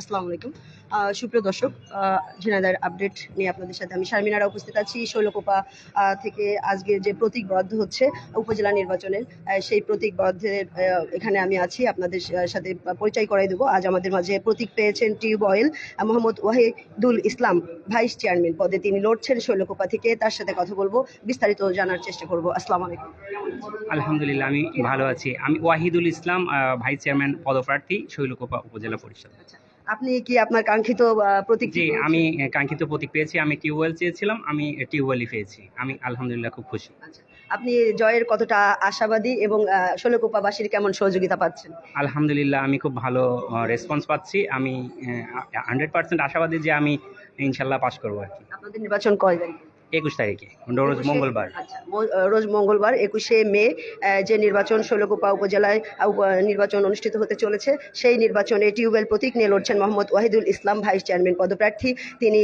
আসসালামু আলাইকুম। সুপ্রিয় দর্শক আহ, আপডেট নিয়ে আপনাদের সাথে আমি শারমিনারা উপস্থিত আছি। শৈলকোপা থেকে আজকে যে প্রতীক বরাদ্দ হচ্ছে উপজেলা নির্বাচনের সেই প্রতীক বরাদ্দের এখানে আমি আছি। আপনাদের সাথে পরিচয় করাই দেবো। আজ আমাদের মাঝে প্রতীক পেয়েছেন tubewell Mohammad Wahidul Islam vice chairman পদে তিনি লড়ছেন শৈলকোপা থেকে। তার সাথে কথা বলব বিস্তারিত জানার চেষ্টা করব। আসসালামু আলাইকুম। আলহামদুলিল্লাহ আমি ভালো আছি। আমি ওয়াহিদুল ইসলাম ভাইস চেয়ারম্যান পদপ্রার্থী শৈলকুপা উপজেলা পরিষদ। আপনি কি আপনার কাঙ্ক্ষিত প্রতীক জি আমি কাঙ্ক্ষিত প্রতীক পেয়েছি আমি টিউবওয়েল চেয়েছিলাম আমি টিউবওয়েলই পেয়েছি আমি আলহামদুলিল্লাহ খুব খুশি। আচ্ছা। আপনি জয়ের কতটা আশাবাদী এবং ষোলকোপাবাসীর কেমন সহযোগিতা পাচ্ছেন? আলহামদুলিল্লাহ আমি খুব ভালো রেসপন্স পাচ্ছি আমি হান্ড্রেড পার্সেন্ট আশাবাদী যে আমি ইনশাল্লাহ পাশ করব আর কি। আপনাদের নির্বাচন কয় তারিখে? একুশ তারিখে রোজ মঙ্গলবার। আচ্ছা রোজ মঙ্গলবার একুশে মে যে নির্বাচন ষোলকোপা উপজেলায় নির্বাচন অনুষ্ঠিত হতে চলেছে সেই নির্বাচনে টিউবওয়েল প্রতীক নিয়ে লড়ছেন মোহাম্মদ ওয়াহিদুল ইসলাম ভাইস চেয়ারম্যান পদপ্রার্থী। তিনি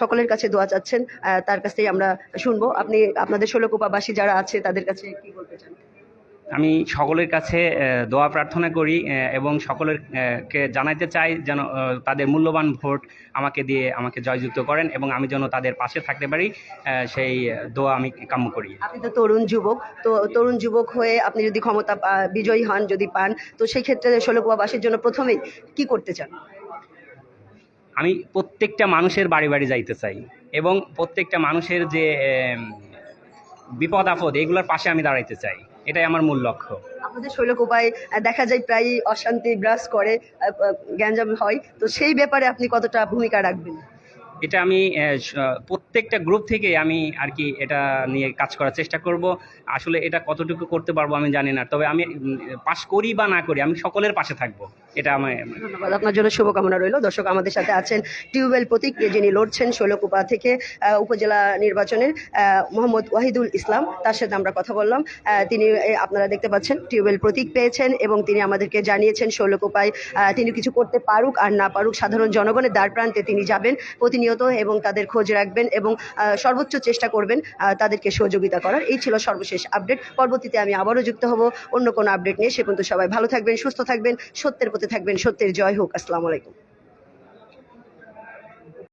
সকলের কাছে দোয়া চাচ্ছেন আহ, তার কাছ থেকে আমরা শুনব। আপনি আপনাদের ষোলকোপাবাসী যারা আছে তাদের কাছে কি বলতে চান? আমি সকলের কাছে দোয়া প্রার্থনা করি এবং সকলের কে জানাইতে চাই যেন তাদের মূল্যবান ভোট আমাকে দিয়ে আমাকে জয়যুক্ত করেন এবং আমি যেন তাদের পাশে থাকতে পারি সেই দোয়া আমি কাম্য করি। আপনি তো তরুণ যুবক তো তরুণ যুবক হয়ে আপনি যদি ক্ষমতা বিজয়ী হন যদি পান তো সেই ক্ষেত্রে ষোলকুয়াবাসীর জন্য প্রথমেই কি করতে চান? আমি প্রত্যেকটা মানুষের বাড়ি বাড়ি যাইতে চাই এবং প্রত্যেকটা মানুষের যে বিপদ আপদ এগুলোর পাশে আমি দাঁড়াইতে চাই। এটাই আমার মূল লক্ষ্য। আমাদের শৈলক উপায় দেখা যায় প্রায় অশান্তি ব্রাস করে গ্যাঞ্জাম হয়। তো সেই ব্যাপারে আপনি কতটা ভূমিকা রাখবেন? এটা আমি প্রত্যেকটা গ্রুপ থেকে আমি আর কি এটা নিয়ে কাজ করার চেষ্টা করব। আসলে এটা কতটুকু করতে পারব আমি জানি না। তবে আমি পাশ করি বা না করি আমি সকলের পাশে থাকব। এটা আমি ধন্যবাদ। আপনার জন্য শুভকামনা রইল। দর্শক আমাদের সাথে আছেন টিউবওয়েল প্রতীক, যিনি লড়ছেন শৈলকুপা থেকে উপজেলা নির্বাচনের মোহাম্মদ ওয়াহিদুল ইসলাম। তার সাথে আমরা কথা বললাম। তিনি আপনারা দেখতে পাচ্ছেন, টিউবওয়েল প্রতীক পেয়েছেন এবং তিনি আমাদেরকে জানিয়েছেন শৈলকুপায় তিনি কিছু করতে পারুক আর না পারুক, সাধারণ জনগণের দ্বার প্রান্তে তিনি যাবেন প্রতিনিয়ত এবং তাদের খোঁজ রাখবেন এবং সর্বোচ্চ চেষ্টা করবেন তাদেরকে সহযোগিতা করার। এই ছিল সর্বশেষ আপডেট। পরবর্তীতে আমি আবারও যুক্ত হব অন্য কোনো আপডেট নিয়ে। সে পর্যন্ত সবাই ভালো থাকবেন, সুস্থ থাকবেন। সত্যের পথে থাকবেন। সত্যের জয় হোক। আসসালামু আলাইকুম।